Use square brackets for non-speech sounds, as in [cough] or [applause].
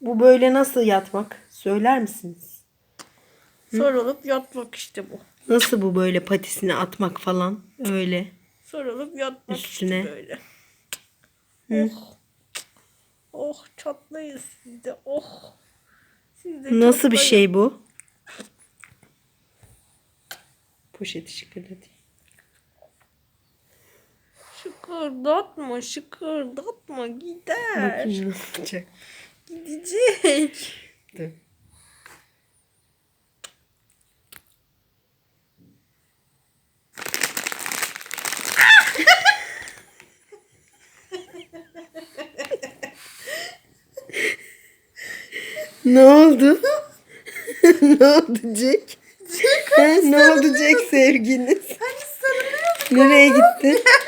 Bu böyle nasıl yatmak? Söyler misiniz? Sarılıp yatmak işte bu. Nasıl bu böyle patisini atmak falan? Öyle. Sarılıp yatmak Üstüne. işte böyle. Oh. Oh çatlayın siz de. Oh. Siz de Nasıl bir çatlayın. şey bu? Poşeti şıkırdatayım. Şıkırdatma şıkırdatma gider. Bakayım nasıl olacak. Gidecek. Dur. ne oldu? [laughs] ne oldu Jack? Ha, ne oldu Jack sevginiz? Hani. Nereye gitti? [laughs]